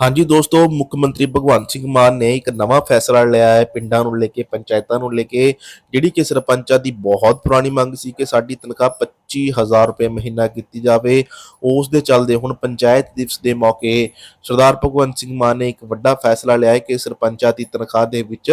ਹਾਂਜੀ ਦੋਸਤੋ, ਮੁੱਖ ਮੰਤਰੀ ਭਗਵੰਤ ਸਿੰਘ ਮਾਨ ਨੇ ਇੱਕ ਨਵਾਂ ਫੈਸਲਾ ਲਿਆ ਹੈ ਪਿੰਡਾਂ ਨੂੰ ਲੈ ਕੇ, ਪੰਚਾਇਤਾਂ ਨੂੰ ਲੈ ਕੇ, ਜਿਹੜੀ ਕਿ ਸਰਪੰਚਾਂ ਦੀ ਬਹੁਤ ਪੁਰਾਣੀ ਮੰਗ ਸੀ ਕਿ ਸਾਡੀ ਤਨਖਾਹ 25000 ਰੁਪਏ ਮਹੀਨਾ ਕੀਤੀ ਜਾਵੇ। ਉਸ ਦੇ ਚੱਲਦੇ ਹੁਣ ਪੰਚਾਇਤ ਦਿਵਸ ਦੇ ਮੌਕੇ ਸਰਦਾਰ ਭਗਵੰਤ ਸਿੰਘ ਮਾਨ ਨੇ ਇੱਕ ਵੱਡਾ ਫੈਸਲਾ ਲਿਆ ਹੈ ਕਿ ਸਰਪੰਚਾਂ ਦੀ ਤਨਖਾਹ ਦੇ ਵਿੱਚ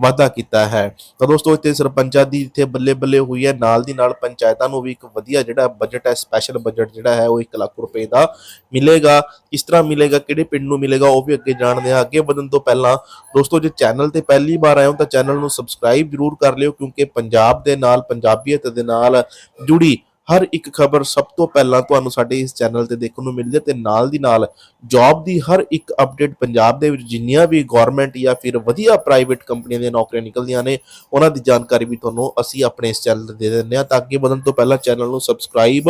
ਵਾਧਾ ਕੀਤਾ ਹੈ। ਤਾਂ ਦੋਸਤੋ, ਇੱਥੇ ਸਰਪੰਚਾਂ ਦੀ ਇੱਥੇ ਬੱਲੇ ਬੱਲੇ ਹੋਈ ਹੈ। ਨਾਲ ਦੀ ਨਾਲ ਪੰਚਾਇਤਾਂ ਨੂੰ ਵੀ ਇੱਕ ਵਧੀਆ ਜਿਹੜਾ ਬਜਟ ਹੈ ਸਪੈਸ਼ਲ ਬਜਟ ਜਿਹੜਾ ਹੈ, ਉਹ 1 ਲੱਖ ਰੁਪਏ ਦਾ ਮਿਲੇਗਾ। ਕਿਸ ਤਰ੍ਹਾਂ ਮਿਲੇਗਾ ਕਿਹੜੇ ਪਿੰਡ ਨੂੰ ਮਿਲੇਗਾ, ਉਹ ਵੀ ਅੱਗੇ ਜਾਣਦੇ ਹਾਂ। ਅੱਗੇ ਵਧਣ ਤੋਂ ਪਹਿਲਾਂ ਦੋਸਤੋ, ਜੇ ਚੈਨਲ ਤੇ ਪਹਿਲੀ ਵਾਰ ਆਏ ਹੋ ਤਾਂ ਚੈਨਲ ਨੂੰ ਸਬਸਕ੍ਰਾਈਬ ਜ਼ਰੂਰ ਕਰ ਲਿਓ, ਕਿਉਂਕਿ ਪੰਜਾਬ ਦੇ ਨਾਲ, ਪੰਜਾਬੀਅਤ ਦੇ ਨਾਲ ਜੁੜੀ ਹਰ ਇੱਕ ਖਬਰ ਸਭ ਤੋਂ ਪਹਿਲਾਂ ਤੁਹਾਨੂੰ ਸਾਡੇ ਇਸ ਚੈਨਲ ਤੇ ਦੇਖਣ ਨੂੰ ਮਿਲਦੀ ਹੈ ਤੇ ਨਾਲ ਦੀ ਨਾਲ ਜੌਬ ਦੀ ਹਰ ਇੱਕ ਅਪਡੇਟ ਪੰਜਾਬ ਦੇ ਵਿੱਚ ਜਿੰਨੀਆਂ ਵੀ ਗਵਰਨਮੈਂਟ ਜਾਂ ਫਿਰ ਵਧੀਆ ਪ੍ਰਾਈਵੇਟ ਕੰਪਨੀਆਂ ਦੀਆਂ ਨੌਕਰੀਆਂ ਨਿਕਲਦੀਆਂ ਨੇ, ਉਹਨਾਂ ਦੀ ਜਾਣਕਾਰੀ ਵੀ ਤੁਹਾਨੂੰ ਅਸੀਂ ਆਪਣੇ ਇਸ ਚੈਨਲ ਤੇ ਦੇ ਦਿੰਦੇ ਹਾਂ। ਤਾਂ ਅੱਗੇ ਵਧਣ ਤੋਂ ਪਹਿਲਾਂ ਚੈਨਲ ਨੂੰ ਸਬਸਕ੍ਰਾਈਬ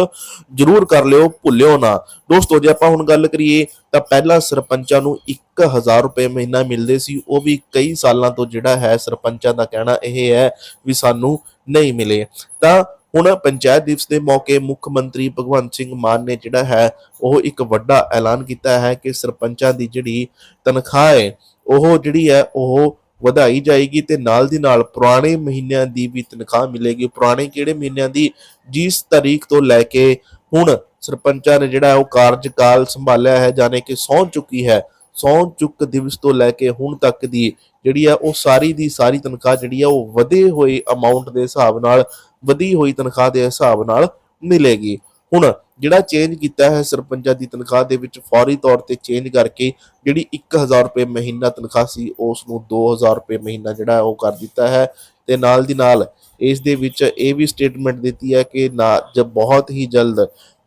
ਜ਼ਰੂਰ ਕਰ ਲਿਓ, ਭੁੱਲਿਓ ਨਾ। ਦੋਸਤੋ, ਜੇ ਆਪਾਂ ਹੁਣ ਗੱਲ ਕਰੀਏ, ਤਾਂ ਪਹਿਲਾਂ ਸਰਪੰਚਾਂ ਨੂੰ 1000 ਰੁਪਏ ਮਹੀਨਾ ਮਿਲਦੇ ਸੀ, ਉਹ ਵੀ ਕਈ ਸਾਲਾਂ ਤੋਂ ਜਿਹੜਾ ਹੈ ਸਰਪੰਚਾਂ ਦਾ ਕਹਿਣਾ ਇਹ ਹੈ ਵੀ ਸਾਨੂੰ ਨਹੀਂ ਮਿਲੇ। ਤਾਂ ਹੁਣ ਪੰਚਾਇਤ ਦਿਵਸ ਦੇ ਮੌਕੇ ਮੁੱਖ ਮੰਤਰੀ ਭਗਵੰਤ ਸਿੰਘ ਮਾਨ ਨੇ ਜਿਹੜਾ ਹੈ, ਉਹ ਇੱਕ ਵੱਡਾ ਐਲਾਨ ਕੀਤਾ ਹੈ ਕਿ ਸਰਪੰਚਾਂ ਦੀ ਜਿਹੜੀ ਤਨਖਾਹ ਹੈ, ਉਹ ਜਿਹੜੀ ਹੈ, ਉਹ ਵਧਾਈ ਜਾਏਗੀ ਤੇ ਨਾਲ ਦੀ ਨਾਲ ਪੁਰਾਣੇ ਮਹੀਨਿਆਂ ਦੀ ਵੀ ਤਨਖਾਹ ਮਿਲੇਗੀ। ਪੁਰਾਣੇ ਕਿਹੜੇ ਮਹੀਨਿਆਂ ਦੀ? ਜਿਸ ਤਾਰੀਖ ਤੋਂ ਲੈ ਕੇ ਹੁਣ ਸਰਪੰਚਾਂ ਨੇ ਜਿਹੜਾ ਉਹ ਕਾਰਜਕਾਲ ਸੰਭਾਲਿਆ ਹੈ, ਜਾਣੇ ਕਿ ਸਹੁੰ ਚੁੱਕੀ ਹੈ। ਸਹੁੰ ਚੁੱਕ ਦਿਵਸ ਤੋਂ ਲੈ ਕੇ ਹੁਣ ਤੱਕ ਦੀ ਜਿਹੜੀ ਆ ਉਹ ਸਾਰੀ ਦੀ ਸਾਰੀ ਤਨਖਾਹ ਜਿਹੜੀ ਆ ਉਹ ਵਧੇ ਹੋਏ ਅਮਾਉਂਟ ਦੇ ਹਿਸਾਬ ਨਾਲ ਵਧੀ ਹੋਈ ਤਨਖਾਹ ਦੇ ਹਿਸਾਬ ਨਾਲ ਮਿਲੇਗੀ। ਹੁਣ ਜਿਹੜਾ ਚੇਂਜ ਕੀਤਾ ਹੈ ਸਰਪੰਚਾਂ ਦੀ ਤਨਖਾਹ ਦੇ ਵਿੱਚ ਫੌਰੀ ਤੌਰ ਤੇ ਚੇਂਜ ਕਰਕੇ ਜਿਹੜੀ 1000 ਰੁਪਏ ਮਹੀਨਾ ਤਨਖਾਹ ਸੀ ਉਸ ਨੂੰ 2000 ਰੁਪਏ ਮਹੀਨਾ ਜਿਹੜਾ ਉਹ ਕਰ ਦਿੱਤਾ ਹੈ ਤੇ ਨਾਲ ਦੀ ਨਾਲ ਇਸ ਦੇ ਵਿੱਚ ਇਹ ਵੀ ਸਟੇਟਮੈਂਟ ਦਿੱਤੀ ਹੈ ਕਿ ਨਾ ਜਬ ਬਹੁਤ ਹੀ ਜਲਦ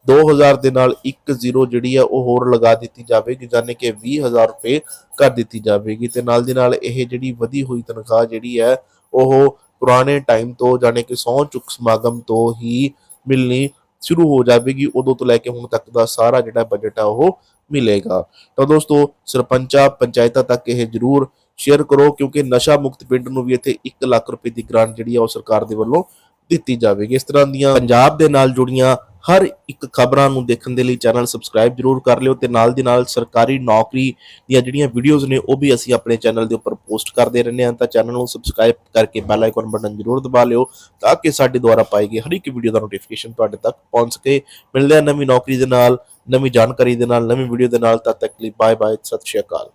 2000 ਦੇ ਨਾਲ 10 ਜਿਹੜੀ ਆ ਉਹ ਹੋਰ ਲਗਾ ਦਿੱਤੀ ਜਾਵੇਗੀ ਜਾਨੇ ਕਿ 20000 ਰੁਪਏ ਕਰ ਦਿੱਤੀ ਜਾਵੇਗੀ ਤੇ ਨਾਲ ਦੀ ਨਾਲ ਇਹ ਜਿਹੜੀ ਵਧੀ ਹੋਈ ਤਨਖਾਹ ਜਿਹੜੀ ਹੈ ਉਹ ਪੁਰਾਣੇ ਟਾਈਮ ਤੋਂ ਜਾਣੇ ਕਿ ਸਹੁੰ ਚੁੱਕ ਸਮਾਗਮ ਤੋਂ ਹੀ ਮਿਲਣੀ ਸ਼ੁਰੂ ਹੋ ਜਾਵੇਗੀ, ਉਦੋਂ ਤੋਂ ਲੈ ਕੇ ਹੁਣ ਤੱਕ ਦਾ ਸਾਰਾ ਜਿਹੜਾ ਬਜਟ ਆ ਉਹ ਮਿਲੇਗਾ। ਤਾਂ ਦੋਸਤੋ, ਸਰਪੰਚਾਂ, ਪੰਚਾਇਤਾਂ ਤੱਕ ਇਹ ਜਰੂਰ ਸ਼ੇਅਰ ਕਰੋ, ਕਿਉਂਕਿ ਨਸ਼ਾ ਮੁਕਤ ਪਿੰਡ ਨੂੰ ਵੀ ਇੱਥੇ 1 ਲੱਖ ਰੁਪਏ ਦੀ ਗ੍ਰਾਂਟ ਜਿਹੜੀ ਆ ਉਹ ਸਰਕਾਰ ਦੇ ਵੱਲੋਂ ਦਿੱਤੀ ਜਾਵੇਗੀ। ਇਸ ਤਰ੍ਹਾਂ ਦੀਆਂ ਪੰਜਾਬ ਦੇ ਨਾਲ ਜੁੜੀਆਂ ਹਰ ਇੱਕ ਖਬਰਾਂ ਨੂੰ ਦੇਖਣ ਦੇ ਲਈ ਚੈਨਲ ਸਬਸਕ੍ਰਾਈਬ ਜਰੂਰ ਕਰ ਲਿਓ ਤੇ ਨਾਲ ਦੀ ਨਾਲ ਸਰਕਾਰੀ ਨੌਕਰੀ ਦੀਆਂ ਜਿਹੜੀਆਂ ਵੀਡੀਓਜ਼ ਨੇ, ਉਹ ਵੀ ਅਸੀਂ ਆਪਣੇ ਚੈਨਲ ਦੇ ਉੱਪਰ ਪੋਸਟ ਕਰਦੇ ਰਹਿੰਦੇ ਹਾਂ ਤਾਂ ਚੈਨਲ ਨੂੰ ਸਬਸਕ੍ਰਾਈਬ ਕਰਕੇ ਬੈਲ ਆਈਕਨ ਬਟਨ ਜਰੂਰ ਦਬਾ ਲਿਓ ਤਾਂ ਕਿ ਸਾਡੇ ਦੁਆਰਾ ਪਾਈ ਗਈ ਹਰ ਇੱਕ ਵੀਡੀਓ ਦਾ ਨੋਟੀਫਿਕੇਸ਼ਨ ਤੁਹਾਡੇ ਤੱਕ ਪਹੁੰਚ ਸਕੇ। ਮਿਲਦੇ ਹਾਂ ਨਵੀਂ ਨੌਕਰੀ ਦੇ ਨਾਲ, ਨਵੀਂ ਜਾਣਕਾਰੀ ਦੇ ਨਾਲ, ਨਵੀਂ ਵੀਡੀਓ ਦੇ ਨਾਲ, ਤਦ ਤੱਕ ਲਈ ਬਾਏ ਬਾਏ ਸਤਿ ਸ਼੍ਰੀ ਅਕਾਲ।